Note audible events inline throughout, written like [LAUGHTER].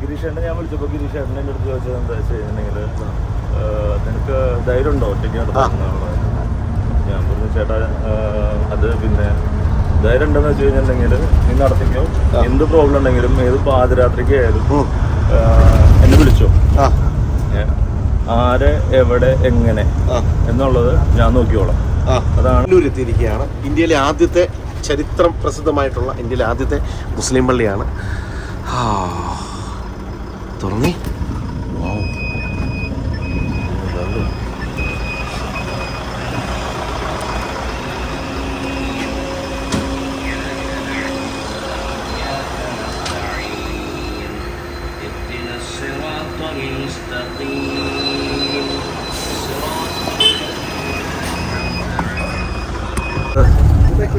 ഗിരീഷേട്ടനെ ഞാൻ വിളിച്ചപ്പോൾ ഗിരീഷേട്ടനെ എന്റെ അടുത്ത് ചോദിച്ചത് എന്താ വെച്ച് കഴിഞ്ഞിട്ടുണ്ടെങ്കിൽ നിനക്ക് ധൈര്യം ഉണ്ടോ ഒറ്റയ്ക്ക് നടത്താമെന്നാണ് ഞാൻ പറഞ്ഞു ചേട്ടാ അത് പിന്നെ ധൈര്യം ഉണ്ടെന്ന് വെച്ച് കഴിഞ്ഞിട്ടുണ്ടെങ്കിൽ നീ നടത്തിക്കോ. എന്ത് പ്രോബ്ലം ഉണ്ടെങ്കിലും ഏത് പാതിരാത്രിക്ക് ആയാലും എന്നെ വിളിച്ചോ. ആരെ എവിടെ എങ്ങനെ? എന്നുള്ളത് ഞാൻ നോക്കിക്കോളാം. ആ. അതാണ് എത്തിയിരിക്കുകയാണ് ഇന്ത്യയിലെ ആദ്യത്തെ ചരിത്രം പ്രസിദ്ധമായിട്ടുള്ള ഇന്ത്യയിലെ ആദ്യത്തെ മുസ്ലിം പള്ളിയാണ്. ആ, തുറന്നി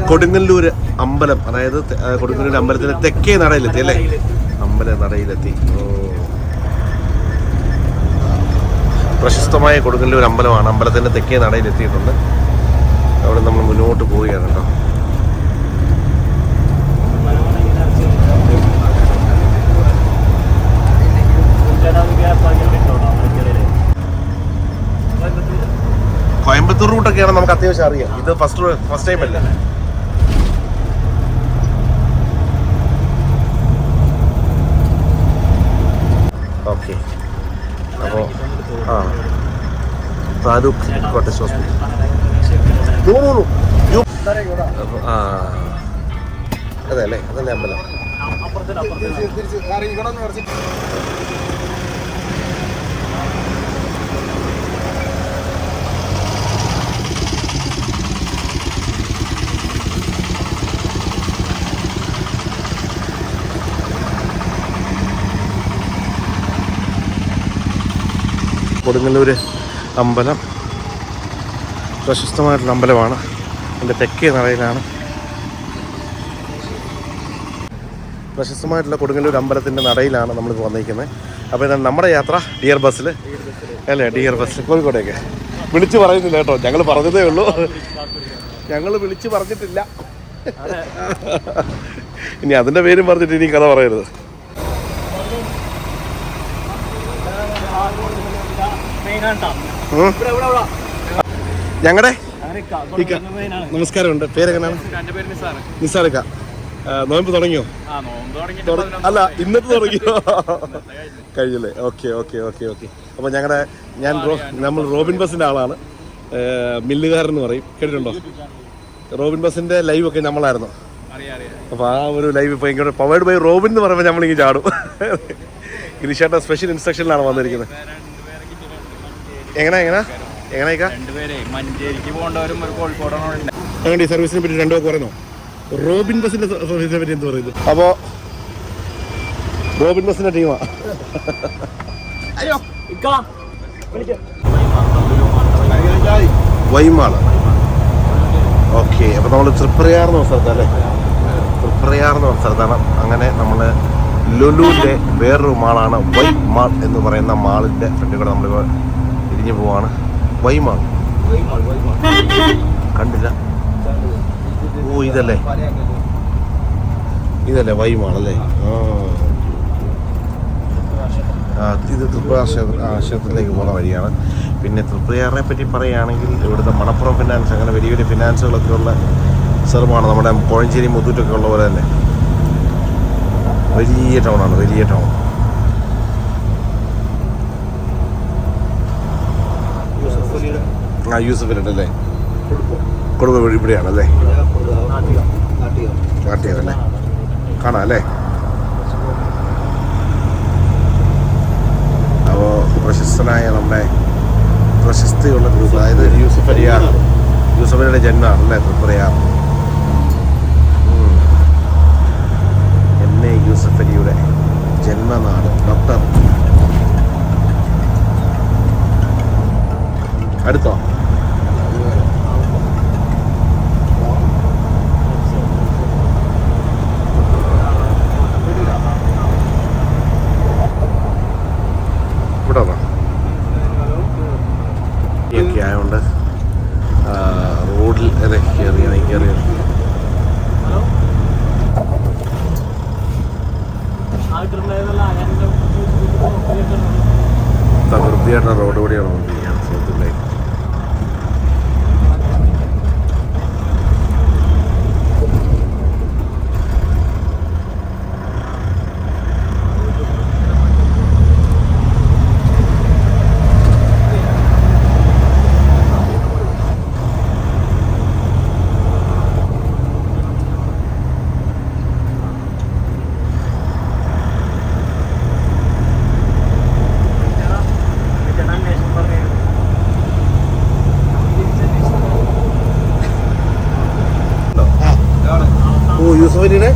കൊടുങ്ങല്ലൂര് അമ്പലം അതായത് കൊടുങ്ങല്ലൂർ അമ്പലത്തിന്റെ തെക്കേ നടയിലെത്തി അല്ലേ? അമ്പലം നടയിലെത്തി ഓ. പ്രശസ്തമായ കൊടുങ്ങല്ലൂർ അമ്പലമാണ്. അമ്പലത്തിന്റെ തെക്കേ നടയിലെത്തിയിട്ടുണ്ട് അവിടെ നമ്മൾ മുന്നോട്ട് പോവുകയാണ് കേട്ടോ. കോയമ്പത്തൂർ റൂട്ടൊക്കെയാണ് നമുക്ക് അത്യാവശ്യം അറിയാം. ഇത് ഫസ്റ്റ് ഫസ്റ്റ് ടൈം അല്ല? ഓക്കെ. അപ്പോൾ ആ. Taluk cottage hospital. ആ. അതെ അല്ലേ? അതല്ലേ അമ്പലം. കൊടുങ്ങല്ലൂർ അമ്പലം. പ്രശസ്തമായിട്ടുള്ള അമ്പലമാണ്. എന്റെ തെക്കേ നടയിലാണ്. പ്രശസ്തമായിട്ടുള്ള കൊടുങ്ങല്ലൂർ അമ്പലത്തിന്റെ നടയിലാണ് നമ്മൾ വന്നിരിക്കുന്നത്. അപ്പോൾ ഇതാണ് നമ്മുടെ യാത്ര. ഡിയർ ബസ്സിൽ അല്ലേ? ഡിയർ ബസ്സിൽ കോഴിക്കോട്ടേക്ക് വിളിച്ചു പറയുന്നില്ല കേട്ടോ. ഞങ്ങൾ പറഞ്ഞതേ ഉള്ളൂ. ഞങ്ങൾ വിളിച്ചു പറഞ്ഞിട്ടില്ല. ഇനി അതിന്റെ പേരും പറഞ്ഞിട്ട് ഇനി കഥ പറയരുത്. ഞങ്ങളുടെ. നമസ്കാരമുണ്ട്. പേരെങ്ങനെയാണ് നിസാറിക്ക നോയമ്പ് തുടങ്ങിയോ? തുട- അല്ല ഇന്നത്തെ തുടങ്ങിയോ? [LAUGHS] കഴിഞ്ഞല്ലേ. Okay okay okay okay. അപ്പൊ ഞങ്ങളുടെ ഞാൻ നമ്മൾ റോബിൻ ബസിന്റെ ആളാണ്. മില്ലുകാരൻ എന്ന് പറയും. കേട്ടിട്ടുണ്ടോ? റോബിൻ ബസിന്റെ ലൈവ് ഒക്കെ നമ്മളായിരുന്നു അപ്പൊ ആ ഒരു ലൈവ് ഇപ്പൊ ഇങ്ങോട്ട് പവേഡ് ബൈ റോബിൻ എന്ന് പറയുമ്പോൾ നമ്മളിങ്ങനെ ചാടും. ഗിരിഷേട്ട സ്പെഷ്യൽ ഇൻസ്ട്രക്ഷനിലാണ് വന്നിരിക്കുന്നത്. എങ്ങനെ എങ്ങനെ? എങ്ങനെയൊക്കെ രണ്ടുപേരെ മഞ്ചേരിക്ക് പോകേണ്ടവരും ഒരു കോഴിക്കോടാണ് അങ്ങനെ ഈ സർവീസിനെ പറ്റി രണ്ടു പേർക്ക് പറയുന്നു? റോബിൻ ബസിന്റെ സർവീസിനെ പറ്റി എന്ത് പറയുന്നു അപ്പോ റോബിൻ ബസിന്റെ ടീമാ. വൈമാൾ. ഓക്കെ അപ്പൊ നമ്മൾ തൃപ്രയാർ എന്ന് സ്ഥലത്തല്ലേ തൃപ്രയാർ എന്ന് സ്ഥലത്താണ്. അങ്ങനെ നമ്മൾ ലുലുവിന്റെ വേറൊരു മാളാണ് വൈ മാൾ എന്ന് പറയുന്ന മാളിന്റെ ഫ്രണ്ടിൽ കൂടെ നമ്മൾ തിരിഞ്ഞു പോവാണ്. വൈമാൾ. കണ്ടില്ല. ഓ ഇതല്ലേ? ഇതല്ലേ വൈമാണല്ലേ ആ. ഇത് ത്രിപുര ക്ഷേത്രത്തിലേക്ക് പോകുന്ന വഴിയാണ്. പിന്നെ ത്രിപുരയാറിനെ പറ്റി പറയുകയാണെങ്കിൽ ഇവിടുത്തെ മണപ്പുറം ഫിനാൻസ് അങ്ങനെ വലിയ വലിയ ഫിനാൻസുകളൊക്കെ ഉള്ള സ്ഥലമാണ്. നമ്മുടെ കോഴഞ്ചേരി മുത്തൂറ്റൊക്കെ ഉള്ള പോലെ തന്നെ. വലിയ ടൗണാണ് വലിയ ടൗൺ ആ യൂസഫിലുണ്ട് കുടുംബ ഇവിടെയാണല്ലേ നാട്ടിയതല്ലേ കാണാം അല്ലേ? അപ്പോൾ പ്രശസ്തനായ നമ്മുടെ പ്രശസ്തിയുള്ള ഗ്രൂപ്പ് അതായത് യൂസഫ് അലിയാർ. യൂസഫ് അലിയുടെ ജന്മമാണ് അല്ലേ? തൃപ്രയാർ ഉം. എം എ യൂസഫ് അലിയുടെ ജന്മനാട് ഡോക്ടർ. അടുത്തോ ഇവിടെ വന്നോ ഒക്കെ ആയതുകൊണ്ട് ആ, റോഡിൽ അതെ കയറിയാണ് കയറിയത് ആയിട്ടുണ്ടായതല്ല ഞാൻ വൃത്തിയായിട്ടുള്ള റോഡ് കൂടിയാണ് കൊണ്ടിരിക്കുകയാണ് സുഹൃത്തുക്കളെ ഓ യൂസഫലിയുടെ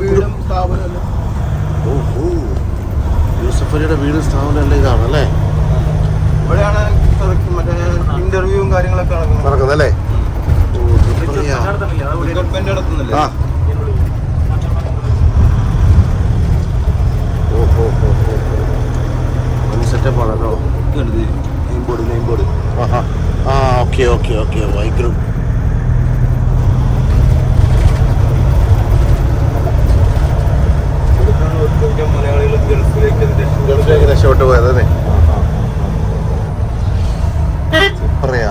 വീടും സ്ഥാപനമല്ല ഓ ഓ യൂസഫലിയുടെ വീട് സ്ഥാപനമല്ല ഇവിടെയാണ് മറ്റേ ഇന്റർവ്യൂവും കാര്യങ്ങളൊക്കെ നടക്കുന്നത്. നടക്കുന്നല്ലേ ആ. ഓഹോ നെയിം ബോർഡ് നെയിം ബോർഡ്. ആ ഓക്കെ ഓക്കെ ഓക്കെ. വൈ ഗ്രൂപ്പ് മലയാളികൾ ഗൾഫിലേക്ക് രക്ഷപ്പെട്ടു പോയത് അല്ലേ പറയാ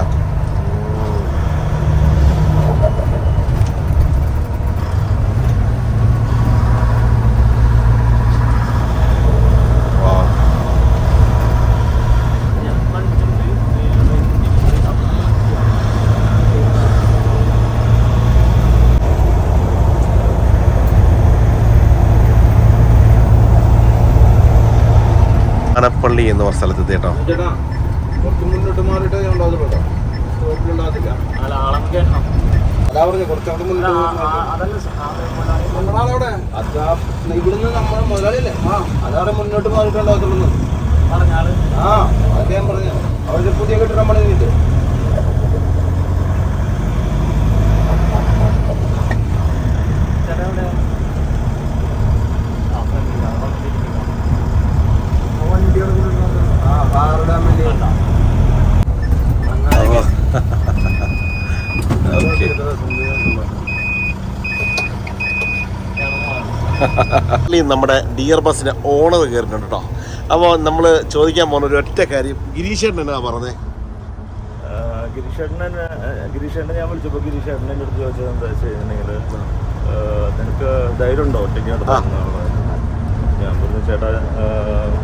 അനപ്പള്ളി എന്ന് പറഞ്ഞ സ്ഥലത്തെത്തി കേട്ടോ ചേട്ടാ കുറച്ച് മുന്നോട്ട് മാറിയിട്ട് ഞാൻ കേട്ടോ. അതാ പറഞ്ഞു കുറച്ചവിടെ മുന്നോട്ട് നമ്മുടെ ആളവിടെ അതാ ഇവിടുന്ന് നമ്മുടെ മുതലാളിയല്ലേ? ആ അതവിടെ മുന്നോട്ട് മാറിയിട്ടുണ്ടാകത്തുള്ളൂ ആ അതൊക്കെ ഞാൻ പറഞ്ഞു അവരുടെ പുതിയ കെട്ടിടം പണിയുന്നുണ്ട് നമ്മുടെ ഡിയർ ബസ്സിന് ഓണർ കയറിയിട്ടുണ്ട് കേട്ടോ. അപ്പോൾ നമ്മൾ ചോദിക്കാൻ പോകുന്ന ഒരു ഒറ്റ കാര്യം. ഗിരീഷേട്ടൻ എന്നാ പറഞ്ഞേ? ഗിരീഷേട്ടനെ ഗിരീഷേട്ടനെ ഞാൻ വിളിച്ചപ്പോൾ ഗിരീഷേട്ടനെ എന്റെ അടുത്ത് ചോദിച്ചത് എന്താ വെച്ച് കഴിഞ്ഞിട്ടുണ്ടെങ്കിൽ നിനക്ക് ധൈര്യം ഉണ്ടോ ഒറ്റയ്ക്ക് ഞാൻ പറഞ്ഞു ചേട്ടാ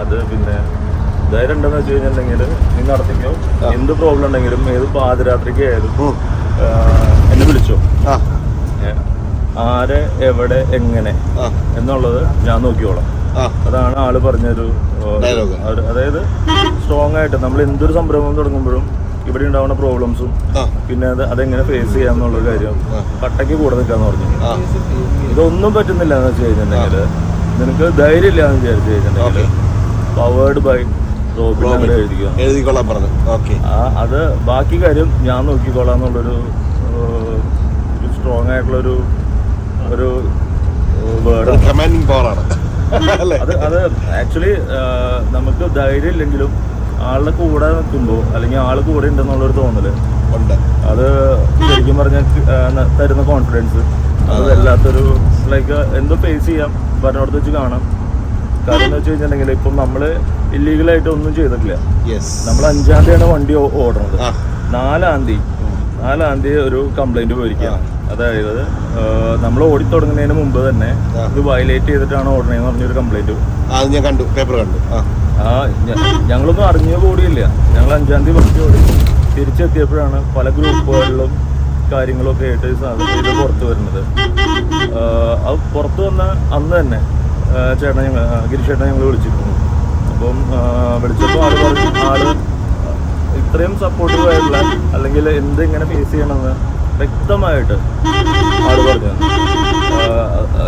അത് പിന്നെ ധൈര്യം ഉണ്ടെന്ന് വെച്ച് കഴിഞ്ഞിട്ടുണ്ടെങ്കിൽ നീ നടത്തിക്കോ. എന്ത് പ്രോബ്ലം ഉണ്ടെങ്കിലും ഏത് പാതിരാത്രിക്ക് ആയാലും എന്നെ വിളിച്ചോ. ആരെ എവിടെ എങ്ങനെ എന്നുള്ളത് ഞാൻ നോക്കിയോളാം അതാണ് ആൾ പറഞ്ഞൊരു അതായത് സ്ട്രോങ് ആയിട്ട് നമ്മൾ എന്തൊരു സംരംഭം തുടങ്ങുമ്പോഴും ഇവിടെ ഉണ്ടാവുന്ന പ്രോബ്ലംസും പിന്നെ അത് അതെങ്ങനെ ഫേസ് ചെയ്യാന്നുള്ള കാര്യം ആ. കട്ടയ്ക്ക് കൂടെ നിൽക്കാന്ന് പറഞ്ഞു. ഇതൊന്നും പറ്റുന്നില്ല എന്ന് വെച്ച് കഴിഞ്ഞിട്ടുണ്ടെങ്കിൽ നിനക്ക് ധൈര്യം ഇല്ല എന്ന് വിചാരിച്ചു കഴിഞ്ഞിട്ടുണ്ടെങ്കിൽ പവേർഡ് ബൈ റോബിൻ പറഞ്ഞു. ഓക്കെ. അത് ബാക്കി കാര്യം ഞാൻ നോക്കിക്കോളാം എന്നുള്ളൊരു ഒരു സ്ട്രോങ് ആയിട്ടുള്ള ഒരു ഒരു വേർഡ് കമാൻഡിങ് പവറാണ് അല്ലേ? അത് അത് ആക്ച്വലി നമുക്ക് ധൈര്യം ഇല്ലെങ്കിലും ആളുടെ കൂടെ നിൽക്കുമ്പോൾ അല്ലെങ്കിൽ ആൾ കൂടെ ഉണ്ടെന്നുള്ളൊരു തോന്നൽ. അത് ശരിക്കും പറഞ്ഞ തരുന്ന കോൺഫിഡൻസ് അത് വല്ലാത്തൊരു ലൈക്ക് എന്തോ ഫേസ് ചെയ്യാം. പറഞ്ഞോടത്ത് വെച്ച് കാണാം. കാര്യം എന്ന് വെച്ച് കഴിഞ്ഞിട്ടുണ്ടെങ്കിൽ ഇപ്പം നമ്മൾ ഇല്ലീഗലായിട്ട് ഒന്നും ചെയ്തിട്ടില്ല. നമ്മൾ അഞ്ചാം തീയതിയാണ് വണ്ടി ഓർഡർ ഓടണത് നാലാം തീയതി. നാലാം തീയതി ഒരു കംപ്ലൈന്റ് പോയിരിക്കുക. അതായത് നമ്മൾ ഓടി തുടങ്ങുന്നതിന് മുമ്പ് തന്നെ ഇത് വയലേറ്റ് ചെയ്തിട്ടാണ് ഓടണേന്ന് പറഞ്ഞൊരു കംപ്ലൈന്റ് അത് ഞാൻ കണ്ടു. പേപ്പർ കണ്ടു. ആ. ഞങ്ങളൊന്നും അറിഞ്ഞ കൂടിയില്ല ഞങ്ങൾ അഞ്ചാം തീയതി വണ്ടി ഓടി. തിരിച്ചെത്തിയപ്പോഴാണ് പല ഗ്രൂപ്പുകളിലും കാര്യങ്ങളൊക്കെ ആയിട്ട് സാധനം ഇത് പുറത്ത് വരുന്നത്. അത് പുറത്തു വന്ന അന്ന് തന്നെ ചേട്ടനെ ഞങ്ങൾ ഗിരിശേട്ടനെ ഞങ്ങൾ വിളിച്ചിരുന്നു. അപ്പം വിളിച്ചപ്പോൾ ആൾ പറഞ്ഞു ആൾ ഇത്രയും സപ്പോർട്ടീവ് ആയിട്ടുള്ള അല്ലെങ്കിൽ എന്ത് ഇങ്ങനെ ഫേസ് ചെയ്യണമെന്ന് വ്യക്തമായിട്ട് ആൾ പറഞ്ഞു.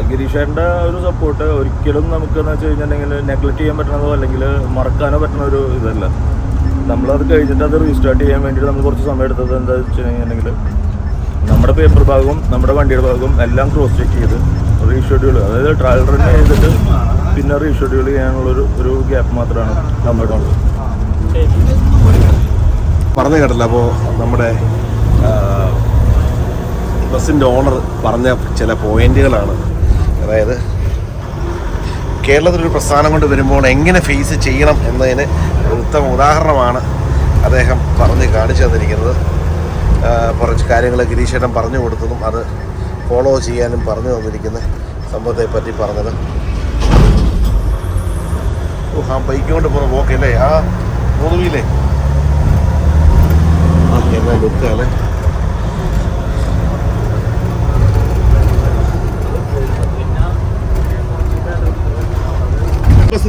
ഗിരീഷേട്ടന്റെ ഒരു സപ്പോർട്ട് ഒരിക്കലും നമുക്ക് എന്ന് വെച്ച് കഴിഞ്ഞിട്ടുണ്ടെങ്കിൽ നെഗ്ലക്ട് ചെയ്യാൻ പറ്റണതോ അല്ലെങ്കിൽ മറക്കാനോ പറ്റുന്ന ഒരു ഇതല്ല. നമ്മളത് കഴിഞ്ഞിട്ട് അത് റീസ്റ്റാർട്ട് ചെയ്യാൻ വേണ്ടിയിട്ട് നമ്മൾ കുറച്ച് സമയം എടുത്തത് എന്താ വെച്ച് കഴിഞ്ഞിട്ടുണ്ടെങ്കിൽ നമ്മുടെ പേപ്പർ ഭാഗവും നമ്മുടെ വണ്ടിയുടെ ഭാഗവും എല്ലാം ക്രോസ് ചെക്ക് ചെയ്ത് റീഷെഡ്യൂൾ അതായത് ട്രയൽ റൺ ചെയ്തിട്ട് പിന്നെ റീഷെഡ്യൂൾ ചെയ്യാനുള്ള ഒരു ഗ്യാപ്പ് മാത്രമാണ് നമ്മുടെ ഉള്ളത് പറഞ്ഞു കേട്ടില്ല. അപ്പോൾ നമ്മുടെ ബസ്സിന്റെ ഓണർ പറഞ്ഞ ചില പോയിന്റുകളാണ്. അതായത് കേരളത്തിലൊരു പ്രസ്ഥാനം കൊണ്ട് വരുമ്പോൾ എങ്ങനെ ഫേസ് ചെയ്യണം എന്നതിന് ഉത്തമ ഉദാഹരണമാണ് അദ്ദേഹം പറഞ്ഞ് കാണിച്ചു തന്നിരിക്കുന്നത്. കുറച്ച് കാര്യങ്ങൾ ഗിരീശേട്ടൻ പറഞ്ഞു കൊടുത്തതും അത് ഫോളോ ചെയ്യാനും പറഞ്ഞു തന്നിരിക്കുന്ന സംഭവത്തെ പറ്റി പറഞ്ഞത് ആ ബൈക്ക് കൊണ്ട് പോകുന്ന പോക്കല്ലേ ആ മുറിവിലേ ആ എന്നാ ലുക്കാല്ലേ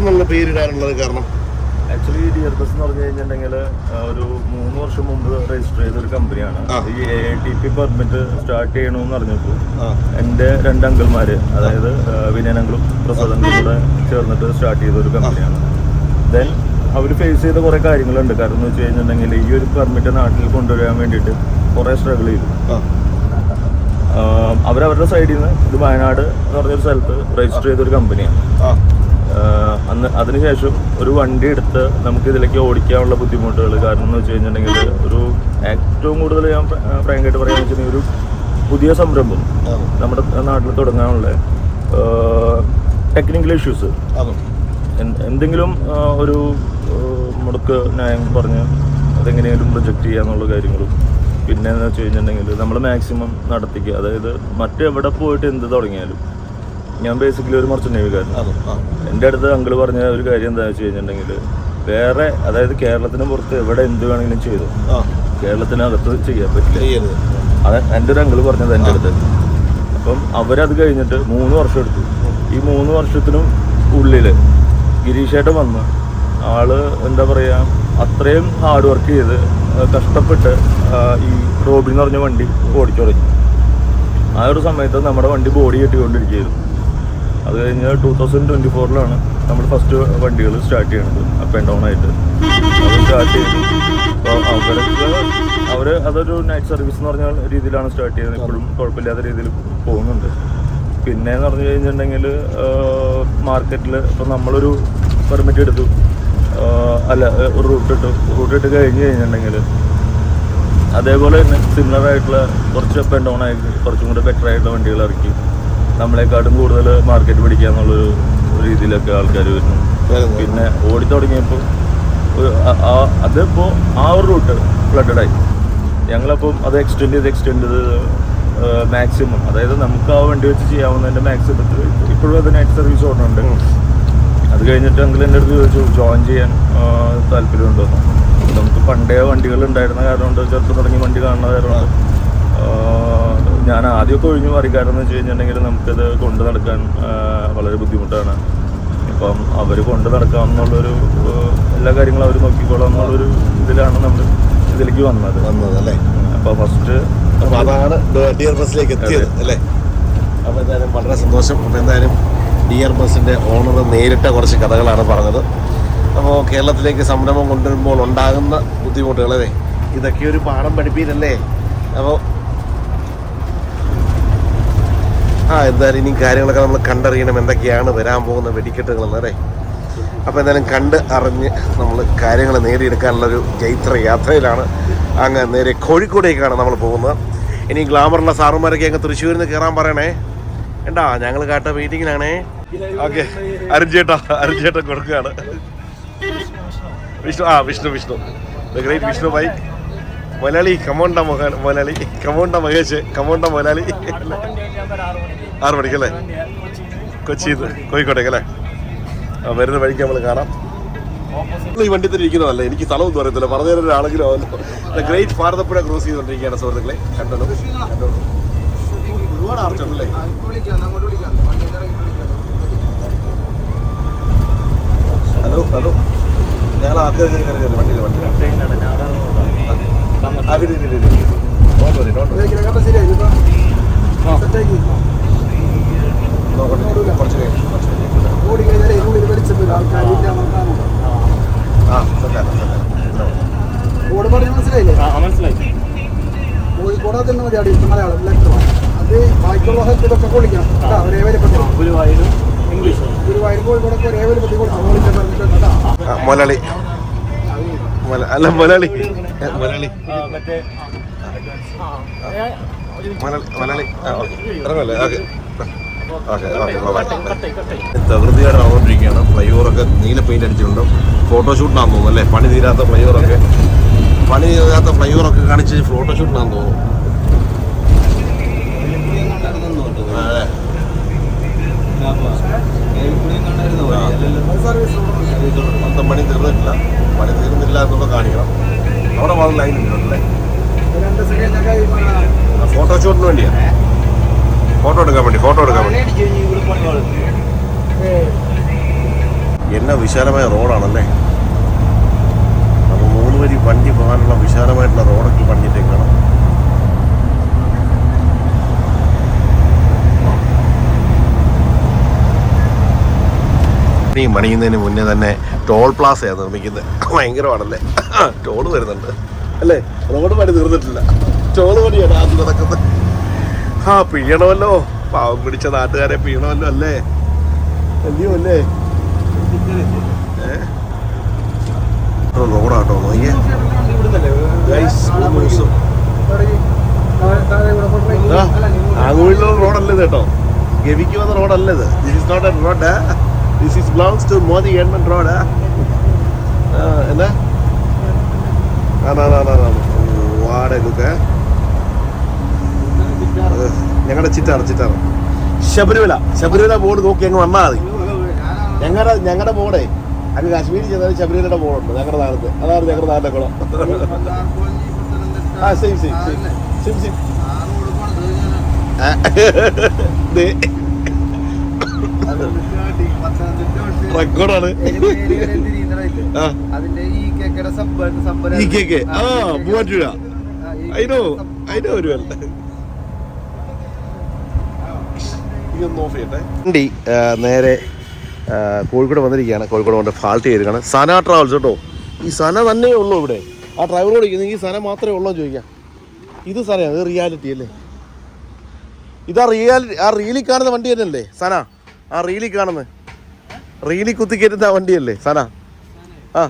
നല്ല പേരിടാനുള്ളത് കാരണം ആക്ച്വലി ഡിയർ ബസ് എന്ന് പറഞ്ഞു കഴിഞ്ഞിട്ടുണ്ടെങ്കിൽ ഒരു മൂന്ന് വർഷം മുമ്പ് രജിസ്റ്റർ ചെയ്ത ഒരു കമ്പനിയാണ് ഈ A T P permit start ചെയ്യണമെന്ന് അറിഞ്ഞപ്പോൾ എന്റെ രണ്ട് അങ്കിൾമാർ അതായത് വിനയനങ്കിളും വിനയനങ്ങളും പ്രസാദങ്ങളും കൂടെ ചേർന്നിട്ട് സ്റ്റാർട്ട് ചെയ്ത ഒരു കമ്പനിയാണ് ദെൻ അവർ ഫേസ് ചെയ്ത കുറേ കാര്യങ്ങളുണ്ട്. കാരണം എന്ന് വെച്ച് കഴിഞ്ഞിട്ടുണ്ടെങ്കിൽ ഈ ഒരു പെർമിറ്റ് നാട്ടിൽ കൊണ്ടുവരാൻ വേണ്ടിയിട്ട് കുറേ സ്ട്രഗിൾ ചെയ്തു. അവരവരുടെ സൈഡിൽ നിന്ന് ഇത് വയനാട് എന്ന് പറഞ്ഞൊരു സ്ഥലത്ത് രജിസ്റ്റർ ചെയ്തൊരു കമ്പനിയാണ് അന്ന് അതിനുശേഷം ഒരു വണ്ടി എടുത്ത് നമുക്ക് ഇതിലേക്ക് ഓടിക്കാനുള്ള ബുദ്ധിമുട്ടുകൾ. കാരണം എന്ന് വെച്ച് കഴിഞ്ഞിട്ടുണ്ടെങ്കിൽ ഒരു ഏറ്റവും കൂടുതൽ ഞാൻ ഫ്രാങ്കായിട്ട് പറയാന്ന് വെച്ചിട്ടുണ്ടെങ്കിൽ ഒരു പുതിയ സംരംഭം നമ്മുടെ നാട്ടിൽ തുടങ്ങാനുള്ള ടെക്നിക്കൽ ഇഷ്യൂസ് എന്തെങ്കിലും ഒരു മുടക്ക് ന്യായം പറഞ്ഞ് അതെങ്ങനെയെങ്കിലും പ്രൊജക്റ്റ് ചെയ്യാന്നുള്ള കാര്യങ്ങളും. പിന്നെ എന്ന് വെച്ച് കഴിഞ്ഞിട്ടുണ്ടെങ്കിൽ നമ്മൾ മാക്സിമം നടത്തിക്കുക. അതായത് മറ്റെവിടെ പോയിട്ട് എന്ത് തുടങ്ങിയാലും. ഞാൻ ബേസിക്കലി ഒരു മർച്ചന്റ് നേവിക്കാരൻ എന്റെ അടുത്ത് അങ്കിൾ പറഞ്ഞ ഒരു കാര്യം എന്താണെന്ന് വെച്ച് കഴിഞ്ഞിട്ടുണ്ടെങ്കിൽ വേറെ അതായത് കേരളത്തിന് പുറത്ത് എവിടെ എന്ത് വേണമെങ്കിലും ചെയ്തു. കേരളത്തിനകത്ത് ചെയ്യാൻ പറ്റില്ല. അത് എന്റെ ഒരു അങ്കിൾ പറഞ്ഞത് എന്റെ അടുത്ത്. അപ്പം അവരത് കഴിഞ്ഞിട്ട് മൂന്ന് വർഷം എടുത്തു. ഈ മൂന്ന് വർഷത്തിനും ഉള്ളിൽ ഗിരീഷേട്ടൻ വന്ന് ആൾ എന്താ പറയുക അത്രയും ഹാർഡ് വർക്ക് ചെയ്ത് കഷ്ടപ്പെട്ട് ഈ റോബിൻ എന്ന് പറഞ്ഞ വണ്ടി ഓടിച്ചു തുടങ്ങി ആ ഒരു സമയത്ത് നമ്മുടെ വണ്ടി ബോഡി കെട്ടിക്കൊണ്ടിരിക്കുകയായിരുന്നു. അത് കഴിഞ്ഞ് ടൂ തൗസൻഡ് ട്വന്റി ഫോറിലാണ് നമ്മൾ ഫസ്റ്റ് വണ്ടികൾ സ്റ്റാർട്ട് ചെയ്യണത് അപ്പ് ആൻഡ് ഡൗൺ ആയിട്ട്. സ്റ്റാർട്ട് ചെയ്തു. അപ്പോൾ അവരൊക്കെ അവർ അതൊരു നൈറ്റ് സർവീസ് എന്ന് പറഞ്ഞ രീതിയിലാണ് സ്റ്റാർട്ട് ചെയ്യുന്നത്. ഇപ്പോഴും കുഴപ്പമില്ലാത്ത രീതിയിൽ പോകുന്നുണ്ട്. പിന്നെ എന്ന് പറഞ്ഞു കഴിഞ്ഞിട്ടുണ്ടെങ്കിൽ മാർക്കറ്റിൽ ഇപ്പം നമ്മളൊരു പെർമിറ്റ് എടുത്തു. അല്ല ഒരു റൂട്ട് ഇട്ടു. റൂട്ട് ഇട്ട് കഴിഞ്ഞ് കഴിഞ്ഞിട്ടുണ്ടെങ്കിൽ അതേപോലെ തന്നെ സിമിലർ ആയിട്ടുള്ള കുറച്ച് അപ്പ് ആൻഡ് ഡൗൺ ആയിട്ട് കുറച്ചും കൂടെ ബെറ്റർ ആയിട്ടുള്ള വണ്ടികൾ ഇറക്കി. നമ്മളെക്കാട്ടും കൂടുതൽ മാർക്കറ്റ് പിടിക്കുക എന്നുള്ളൊരു രീതിയിലൊക്കെ ആൾക്കാർ വരുന്നു. പിന്നെ ഓടി തുടങ്ങിയപ്പോൾ അതിപ്പോൾ ആ ഒരു റൂട്ട് ഫ്ലഡഡ് ആയി. ഞങ്ങളപ്പം അത് എക്സ്റ്റെൻഡ് ചെയ്ത് എക്സ്റ്റെൻഡ് ചെയ്ത് മാക്സിമം അതായത് നമുക്ക് ആ വണ്ടി വെച്ച് ചെയ്യാവുന്നതിന്റെ മാക്സിമം ഇപ്പോഴും അത് നൈറ്റ് സർവീസ് ഓടുന്നുണ്ട്. അത് കഴിഞ്ഞിട്ട് അങ്കിൾ എന്റെ അടുത്ത് ചോദിച്ചു ജോയിൻ ചെയ്യാൻ താല്പര്യമുണ്ടോ? നമുക്ക് പണ്ടേ വണ്ടികൾ ഉണ്ടായിരുന്ന കാരണം കൊണ്ട് ചെറുപ്പം തുടങ്ങി വണ്ടി കാണുന്ന കാരണം ഞാൻ ആദ്യമൊക്കെ ഒഴിഞ്ഞു മാറി. കാരണം എന്ന് വെച്ച് കഴിഞ്ഞിട്ടുണ്ടെങ്കിൽ നമുക്കത് കൊണ്ട് നടക്കാൻ വളരെ ബുദ്ധിമുട്ടാണ്. ഇപ്പം അവർ കൊണ്ടു നടക്കാം എന്നുള്ളൊരു എല്ലാ കാര്യങ്ങളും അവർ നോക്കിക്കോളാം എന്നുള്ളൊരു ഇതിലാണ് നമ്മൾ ഇതിലേക്ക് വന്നത്. വന്നത് അല്ലേ? അപ്പോൾ ഫസ്റ്റ് അതാണ് ഡിയർ ബസ്സിലേക്ക് എത്തിയത് അല്ലേ? അപ്പോൾ എന്തായാലും വളരെ സന്തോഷം. അപ്പോൾ എന്തായാലും ഡിയർ ബസ്സിന്റെ ഓണർ നേരിട്ട കുറച്ച് കഥകളാണ് പറഞ്ഞത്. അപ്പോൾ കേരളത്തിലേക്ക് സംരംഭം കൊണ്ടുവരുമ്പോൾ ഉണ്ടാകുന്ന ബുദ്ധിമുട്ടുകളല്ലേ? ഇതൊക്കെ ഒരു പാഠം പഠിപ്പീരല്ലേ? അപ്പോൾ ആ എന്തായാലും ഇനി കാര്യങ്ങളൊക്കെ നമ്മൾ കണ്ടറിയണം എന്തൊക്കെയാണ് വരാൻ പോകുന്ന വെടിക്കെട്ടുകൾ എന്നറേ അപ്പോൾ എന്തായാലും കണ്ട് അറിഞ്ഞ് നമ്മൾ കാര്യങ്ങൾ നേടിയെടുക്കാനുള്ളൊരു ചൈത്ര യാത്രയിലാണ് അങ്ങ് നേരെ കോഴിക്കോടേക്കാണ് നമ്മൾ പോകുന്നത്. ഇനി ഗ്ലാമറുള്ള സാറുമാരൊക്കെ അങ്ങ് തൃശ്ശൂരിൽ നിന്ന് കയറാൻ പറയണേ. ഏണ്ടാ ഞങ്ങൾ കാട്ട മീറ്റിങ്ങിലാണേ. ഓക്കെ അരുൺ ചേട്ടാ അരുൺ ചേട്ടൻ കൊടുക്കുകയാണ്. വിഷ്ണു ആ വിഷ്ണു വിഷ്ണു. ഗ്രേറ്റ് വിഷ്ണു ഭായി മൊലാളി കമോണ്ട മൊലാളി കമോണ്ട മഹേഷ് കമോണ്ട മൊലാളി ആറ് മണിക്കല്ലേ കൊച്ചി കോഴിക്കോട്ടേക്ക് അല്ലേ? ആ, വരുന്ന വഴിക്ക് നമ്മൾ കാണാം. ഈ വണ്ടി തന്നെ ഇരിക്കുന്നതല്ലേ? എനിക്ക് സ്ഥലമൊന്നും അറിയത്തില്ല. പറഞ്ഞു തരുന്ന ഒരാളെങ്കിലും ഗ്രേറ്റ് ഭാരതപ്പുഴ ക്രോസ് ചെയ്തുകൊണ്ടിരിക്കുകയാണ് സുഹൃത്തുക്കളെ. കണ്ടോ കണ്ടോ ഒരുപാട് വിളിക്കാം ഹലോ ഹലോ. ഞങ്ങൾ ആദ്യം വണ്ടിയിൽ? വണ്ടിയില്ല മനസ്സിലായി കോഴിക്കോടാ തന്നെ മതി ഇഷ്ടം മലയാളം ലെറ്റർ അത് ബാക്കിയുള്ള സ്ഥലത്തൊക്കെ കൊള്ളിക്കണം ഒരേ വലിപ്പത്തിൽ ഗുരുവായൂരും ഇംഗ്ലീഷും ഗുരുവായൂർ കോഴിക്കോടൊക്കെ ഒരേ വലിപ്പത്തിൽ കൊടുക്കണം കേട്ടോ ആ, മൊലാളി മൊല- അല്ല മലയാളി. മലയാളി. ഓക്കെ. ഇറങ്ങല്ലേ ഓക്കെ. ഓക്കെ ഓക്കെ തകൃതിയായിട്ട് നടന്നുകൊണ്ടിരിക്കുകയാണ്. ഫ്ലൈ ഓവറൊക്കെ നീല പെയിന്റ് അടിച്ചിട്ടുണ്ട്. ഫോട്ടോഷൂട്ടിനാന്ന് തോന്നുന്നു അല്ലേ? പണി തീരാത്ത ഫ്ലൈ ഓവറൊക്കെ പണി തീരാത്ത ഫ്ലൈ ഓവറൊക്കെ കാണിച്ച് ഫോട്ടോഷൂട്ടിനാന്ന് തോന്നുന്നു. അതെ. മൊത്തം പണി തീർന്നിട്ടില്ല. പണി തീർന്നില്ല എന്നുള്ളത് കാണിക്കണം. അവിടെ വന്ന് ലൈൻ ഉണ്ടല്ലേ ഫോട്ടോ ഷൂട്ടിന് വേണ്ടിയാ. ഫോട്ടോ എടുക്കാൻ വേണ്ടി ഫോട്ടോ എടുക്കാൻ വേണ്ടി. എന്നാ വിശാലമായ റോഡാണല്ലേ അപ്പോൾ മൂന്ന് വരി വണ്ടി പോകാനുള്ള വിശാലമായിട്ടുള്ള റോഡൊക്കെ പണിഞ്ഞിട്ടേക്കാണ് ഈ പണിയുന്നതിന് മുന്നേ തന്നെ ടോൾ പ്ലാസയാണ് നിർമ്മിക്കുന്നത്. ഭയങ്കരമാണല്ലേ? ടോൾ വരുന്നുണ്ട്. അല്ലേ? റോഡ് പണി തീർന്നിട്ടില്ല. ടോൾ പണിയാണ് അത് നടക്കുന്നത്. ആ പിഴണമല്ലോ പാവം പിടിച്ച നാട്ടുകാരെ പിഴണമല്ലോ അല്ലേ? എന്തിയോ അല്ലേ? റോഡാട്ടോ നോക്കിയേ. Guys, ഒരു ദിവസം. ആങ്ങുവിലുള്ള റോഡല്ല ഇത് കേട്ടോ. ഗവിക്ക് വന്ന റോഡല്ല ഇത്? This is not a road this is belongs to Modi government road എന്നാ? വാടക ഞങ്ങളുടെ ചിറ്റാറ് ചിറ്റാറ്. ശബരിമല ശബരിമല ബോർഡ് നോക്കി അങ്ങ് വന്നാൽ മതി. ഞങ്ങളുടെ ഞങ്ങളുടെ ബോർഡേ. അങ്ങ് കാശ്മീരിൽ ചെന്നാൽ ശബരിമലയുടെ ബോർഡുണ്ട് ഞങ്ങളുടെ നാളത്ത് അതാണ് ഞങ്ങളുടെ നാട്ടിലെ കുളം. ആ same same same. Same same. റെക്കോർഡാണ്. ഈ ആ മൂവാറ്റുപുഴ വണ്ടി നേരെ കോഴിക്കോട് വന്നിരിക്കുകയാണ്. കോഴിക്കോട് കൊണ്ട് ഫാൾട്ട് ചെയ്തിരിക്കുകയാണ്. സന ട്രാവൽസ് കേട്ടോ. ഈ സന തന്നെ ഉള്ളൂ ഇവിടെ. ആ ഡ്രൈവറോട് ചോദിക്കുന്നത് ഈ സന മാത്രമേ ഉള്ളൂ? എന്ന് ചോദിക്കാം. ഇത് സനയാണ് ഇത് റിയാലിറ്റി അല്ലേ? ഇതാ റിയാലിറ്റി ആ റീലിൽ കാണുന്ന വണ്ടി തന്നെയല്ലേ സന? ആ റീലി കാണുന്നത് റീലി കുത്തിക്കയറ്റുന്ന ആ വണ്ടിയല്ലേ? സന. ആ.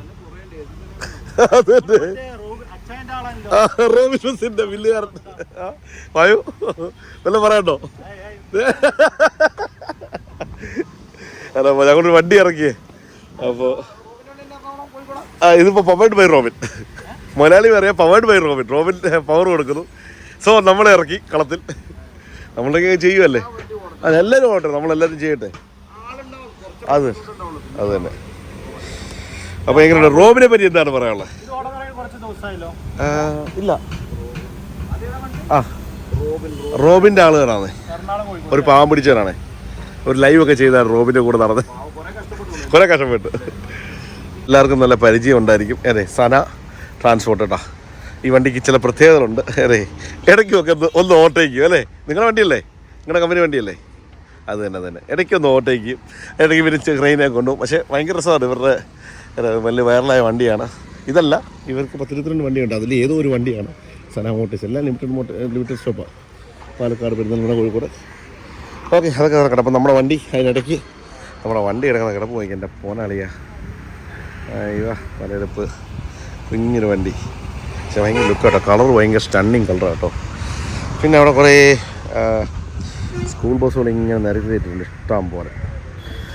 അതെ ആ, റോബിൻ ബസിന്റെ വില്ലുകാരൻ വായു. വല്ല പറയണ്ടോ അല്ല ഞങ്ങളൊരു വണ്ടി ഇറക്കിയേ. അപ്പോ ആ ഇതിപ്പോ പവേഡ് ബൈ റോബിൻ. മലയാളി പറയാം powered by Robin. Robin power കൊടുക്കുന്നു. സോ നമ്മളെ ഇറക്കി കളത്തിൽ. നമ്മളൊക്കെ ചെയ്യുമല്ലേ അത് എല്ലാവരും ഓട്ടെ നമ്മളെല്ലാവരും ചെയ്യട്ടെ? അത് അത് തന്നെ. അപ്പൊ എങ്ങനെയുണ്ട്? റോബിനെ പറ്റി എന്താണ് പറയാനുള്ളത്? ഇല്ല. ആ റോബിന്റെ ആളുകളാണ്. ഒരു പാവം പിടിച്ചവരാണ് ഒരു ലൈവ് ഒക്കെ ചെയ്താണ് റോബിന്റെ കൂടെ നടന്നത് കുറെ കഷ്ടപ്പെട്ടു. എല്ലാവർക്കും നല്ല പരിചയം ഉണ്ടായിരിക്കും. അതെ സന ട്രാൻസ്പോർട്ട് കേട്ടോ ഈ വണ്ടിക്ക് ചില പ്രത്യേകതകളുണ്ട്. അതെ ഇടയ്ക്കൊക്കെ ഒക്കെ ഒന്ന് ഓട്ടയ്ക്കും അല്ലേ? നിങ്ങളുടെ വണ്ടിയല്ലേ? നിങ്ങളുടെ കമ്പനി വണ്ടിയല്ലേ? അത് തന്നെ തന്നെ. ഇടയ്ക്ക് ഒന്ന് ഓട്ടയ്ക്കും ഇടയ്ക്ക് ഇവർ ക്രെയിനെ കൊണ്ടുപോകും. പക്ഷേ ഭയങ്കര രസമാണ്. ഇവരുടെ വലിയ വൈറലായ വണ്ടിയാണ്. ഇതല്ല ഇവർക്ക് പത്തിരുപത്തിരണ്ട് വണ്ടിയുണ്ട്. അതിൽ ഏതോ ഒരു വണ്ടിയാണ്. സന മോട്ടേഴ്സ് എല്ലാം ലിമിറ്റഡ് മോട്ട ലിമിറ്റഡ് സ്റ്റോപ്പാണ് പാലക്കാട് പെരുന്തൽമണ്ണ കോഴിക്കോട്. ഓക്കെ അതൊക്കെ നടക്കട്ടെ അപ്പം നമ്മുടെ വണ്ടി അതിനിടയ്ക്ക് നമ്മുടെ വണ്ടി കിടക്കുന്ന കിടപ്പ് പോയി എന്റെ പോനാളിയ അയ്യോ പലയിടപ്പ് കുഞ്ഞൊരു വണ്ടി. പക്ഷെ ഭയങ്കര ലുക്ക് കേട്ടോ കളർ ഭയങ്കര സ്റ്റണ്ണിങ് കളർ കേട്ടോ പിന്നെ അവിടെ കുറേ സ്കൂൾ ബസ്സുകൾ ഇങ്ങനെ നിരത്തിയിട്ടുണ്ട് ഇഷ്ടം പോലെ.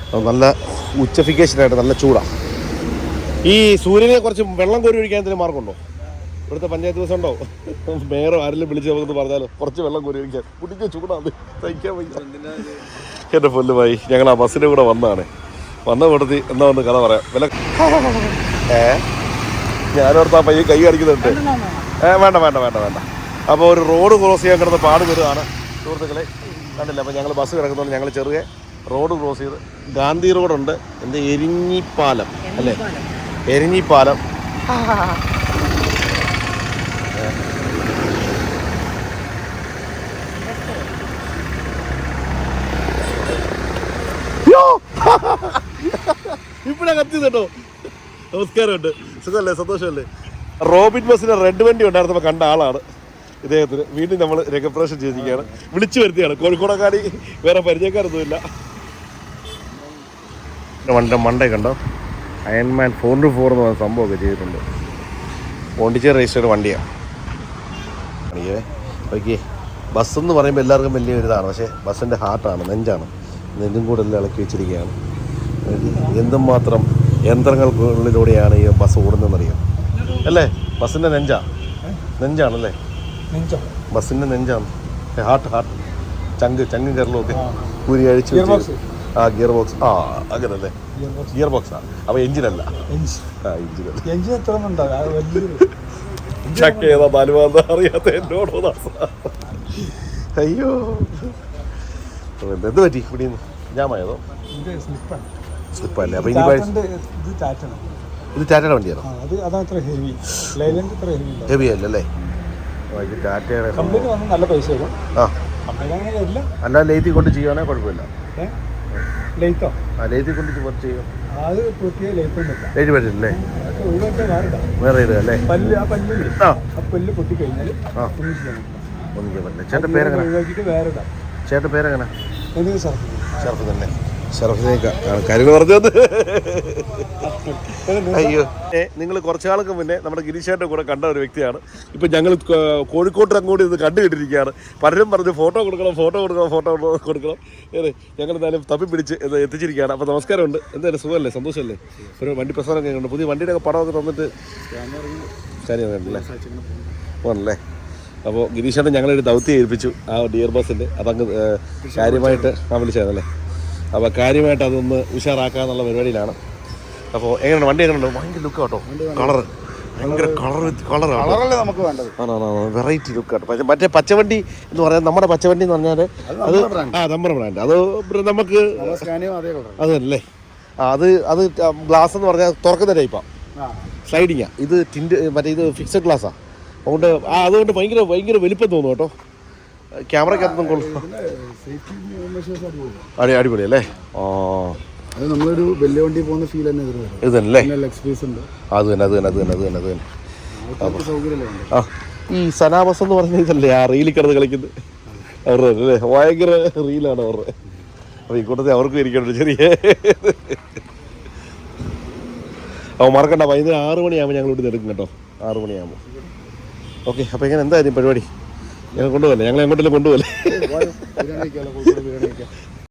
അപ്പം നല്ല ഉച്ചഫിക്കേഷനായിട്ട് നല്ല ചൂടാണ് ഈ സൂര്യനെ കുറച്ച് വെള്ളം കോരി ഒഴിക്കാൻ എന്തെങ്കിലും മാർഗമുണ്ടോ? ഇവിടുത്തെ പഞ്ചായത്ത് ദിവസം ഉണ്ടോ? മേയറോ ആരെങ്കിലും വിളിച്ച് നമുക്ക് പറഞ്ഞാലോ കുറച്ച് വെള്ളം കോരി ഒഴിക്കാൻ. കുടിക്കാൻ ചൂടാണ് തയ്ക്കാൻ വയ്യ. എന്റെ പൊല്ലുമായി ഞങ്ങൾ ആ ബസ്സിന്റെ കൂടെ വന്നതാണ്. വന്ന കൊടുത്തി എന്നാ ഒന്ന് കഥ പറയാം. വില ഏ? ആ പയ്യെ കൈ കാണിക്കുന്നുണ്ട്. ഏ വേണ്ട വേണ്ട വേണ്ട വേണ്ട. അപ്പോൾ ഒരു റോഡ് ക്രോസ് ചെയ്യാൻ കിടന്ന് പാട് വരുവാണ്. സുഹൃത്തുക്കളെ കണ്ടില്ല അപ്പോൾ ഞങ്ങൾ ബസ് കിടക്കുന്നതുകൊണ്ട് ഞങ്ങൾ ചെറുകെ റോഡ് ക്രോസ് ചെയ്ത് ഗാന്ധി റോഡുണ്ട്. എന്ത് എരിഞ്ഞിപ്പാലം അല്ലേ? എരിഞ്ഞിപ്പാലം. ഇപ്പഴാ കത്തി കേട്ടോ. നമസ്കാരമുണ്ട്. സുഖമല്ലേ? സന്തോഷമല്ലേ? റോബിൻ ബസ്സിന് റെഡ് വണ്ടി ഉണ്ടായിരുന്നപ്പോൾ കണ്ട ആളാണ്. ഇദ്ദേഹത്തിന് വീണ്ടും നമ്മൾ രംഗപ്രവേശം ചെയ്തിരിക്കുകയാണ്. വിളിച്ചു വരുത്തിയാണ്. കോഴിക്കോടക്കാടി വേറെ പരിചയക്കാരൊന്നുമില്ല. വണ്ട മണ്ടേ കണ്ടോ? അയൺമാൻ ഫോർ ടു ഫോർ എന്ന് പറഞ്ഞ സംഭവമൊക്കെ ചെയ്തിട്ടുണ്ട്. പോണ്ടിച്ചേരി രജിസ്റ്റേഡ് വണ്ടിയാണ് ഓക്കെ ഓക്കെ ബസ് എന്ന് പറയുമ്പോൾ എല്ലാവർക്കും വലിയ ഒരിതാണ്. പക്ഷേ ബസ്സിന്റെ ഹാർട്ടാണ് നെഞ്ചാണ്. നെഞ്ചും കൂടെ എല്ലാം ഇളക്കി വെച്ചിരിക്കുകയാണ്. എന്തും മാത്രം യന്ത്രങ്ങൾക്കുള്ളിലൂടെയാണ് ഈ ബസ് ഓടുന്നതെന്നറിയാം? അല്ലേ? ബസ്സിന്റെ നെഞ്ചാണ് നെഞ്ചാണല്ലേ? നെഞ്ചോ? ബസ്സിന്റെ നെഞ്ചാണ്. Heart heart. ചങ്ക് ചങ്ക് കരളുമൊക്കെ കൂരി അഴിച്ച്. വെച്ച് ആ ഗിയർ ബോക്സ് ആ അങ്ങനല്ലേ? ഗിയർ ബോക്സാ അപ്പോൾ എഞ്ചിനല്ല. ആ എഞ്ചിനല്ല എഞ്ചിൻ എത്ര [LAUGHS] ചക്ക ഏതാ അറിയാത്ത എന്നോടോ. അയ്യോ. എന്ത് പറ്റി ഇവിടെ ഞാമായതോ ഇത് സ്ലിപ്പല്ലേ. അപ്പോൾ ഇനി ടാറ്റയുടെ വണ്ടിയാണോ? ഹെവി അല്ലല്ലേ? ടാറ്റയുടെ കമ്പനി വന്ന് നല്ല പൈസ ആ. കമ്പനി അങ്ങനെ അല്ല ലേത്തി കൊണ്ട് ചെയ്യുവാണെങ്കിൽ കുഴപ്പമില്ല. ഏ? ലെയ്ത്തോ ആ ലേത്തി കൊണ്ട് ചെയ്യും. അത് പ്രത്യേക ലേറ്റ് പറ്റില്ലേ വേറെ അല്ലേ? പല്ല് ആ പല്ലില്ലേ? ആ. ആ പല്ല് പൊട്ടിക്കഴിഞ്ഞാൽ ആ. ഒന്നും ചെയ്യാൻ പറ്റില്ല ഒന്നും ചെയ്യാൻ പറ്റില്ല. ചേട്ടൻ പേരെങ്ങനെ? ഒഴിവാക്കിയിട്ട് വേറെ ഇടാം ചേട്ടൻ പേരെങ്ങനെ എന്ത് തന്നെ. അയ്യോ. നിങ്ങൾ കുറച്ചു കാലൊക്കെ മുന്നേ നമ്മുടെ ഗിരീഷേട്ടന്റെ കൂടെ കണ്ട ഒരു വ്യക്തിയാണ്. ഇപ്പം ഞങ്ങൾ കോഴിക്കോട്ട് അങ്ങോട്ട് ഇത് കണ്ടുകിട്ടിരിക്കുകയാണ് പലരും പറഞ്ഞ് ഫോട്ടോ കൊടുക്കണം ഫോട്ടോ കൊടുക്കണം ഫോട്ടോ കൊടുക്കണം. ഏത് ഞങ്ങൾ എന്തായാലും തപ്പി പിടിച്ച് ഇത് എത്തിച്ചിരിക്കുകയാണ്. അപ്പോൾ നമസ്കാരമുണ്ട്. എന്തായാലും സുഖമല്ലേ? സന്തോഷമല്ലേ? ഒരു വണ്ടി പ്രസാദം കഴിഞ്ഞു പുതിയ വണ്ടിയുടെ ഒക്കെ പടമൊക്കെ തന്നിട്ട് കാര്യം ഉണ്ടല്ലേ പോകണല്ലേ അപ്പോൾ ഗിരീഷേട്ടൻ ഞങ്ങളൊരു ദൗത്യം ഏൽപ്പിച്ചു ആ ഡിയർ ബസ്സിന്റെ അതങ്ങ് കാര്യമായിട്ട് ആ വിളിച്ചതല്ലേ അപ്പോൾ കാര്യമായിട്ട് അതൊന്ന് ഉഷാറാക്കുക എന്നുള്ള പരിപാടിയിലാണ്. അപ്പോൾ എങ്ങനെയാണ് വണ്ടി എങ്ങനെയുണ്ട്? ഭയങ്കര ലുക്ക് കേട്ടോ കളർ ഭയങ്കര കളർ കളറല്ലേ നമുക്ക് വേണ്ടത്? വെറൈറ്റി ലുക്ക് കേട്ടോ പക്ഷേ മറ്റേ പച്ചവണ്ടി എന്ന് പറയാൻ നമ്മുടെ പച്ചവണ്ടി എന്ന് പറഞ്ഞാൽ അത് ആ നമ്മുടെ ബ്രാൻഡ് അത് നമുക്ക് അതല്ലേ? അതേ അത് ഗ്ലാസ് എന്ന് പറഞ്ഞാൽ തുറക്കുന്ന ടൈപ്പാണ് സ്ലൈഡിങ്ങാണ് സ്ലൈഡിങ്ങാ ഇത് ടിൻഡ് മറ്റേ ഇത് ഫിക്സഡ് ഗ്ലാസ്സാണ് അതുകൊണ്ട് ആ അതുകൊണ്ട് ഭയങ്കര ഭയങ്കര വലിപ്പം തോന്നും കേട്ടോ. ക്യാമറയ്ക്കകത്തൊന്നും കൊള്ളും. അടി അടിപൊളി അല്ലേ? ഓ അത് നമ്മളൊരു വലിയ വണ്ടി പോകുന്ന ഫീൽ തന്നെ ഇത് തന്നെ ഉണ്ട്. അത് തന്നെ അത് തന്നെ അത് തന്നെ അത് തന്നെ അത് തന്നെ. സൗകര്യമല്ലേ ആ ഈ സനാബസ് എന്ന് പറഞ്ഞ ഇതല്ലേ? ആ റീലിൽ കിടന്ന് കളിക്കുന്നത് അവരുടെ അല്ലേ? ഭയങ്കര റീലാണ് അവരുടെ. അപ്പോൾ ഈ കൂട്ടത്തിൽ അവർക്കും ഇരിക്കണ്ട ചെറിയ അപ്പോൾ മറക്കണ്ട വൈകുന്നേരം ആറ് മണിയാകുമ്പോൾ ഞങ്ങൾ ഇവിടെ നിന്ന് എടുക്കും കേട്ടോ. ആറ് മണിയാകുമ്പോൾ ഓക്കെ അപ്പോൾ എങ്ങനെ? എന്തായാലും പരിപാടി? ഞങ്ങൾ കൊണ്ടുപോകല്ലേ? ഞങ്ങൾ എങ്ങോട്ടെങ്കിലും കൊണ്ടുപോകല്ലേ?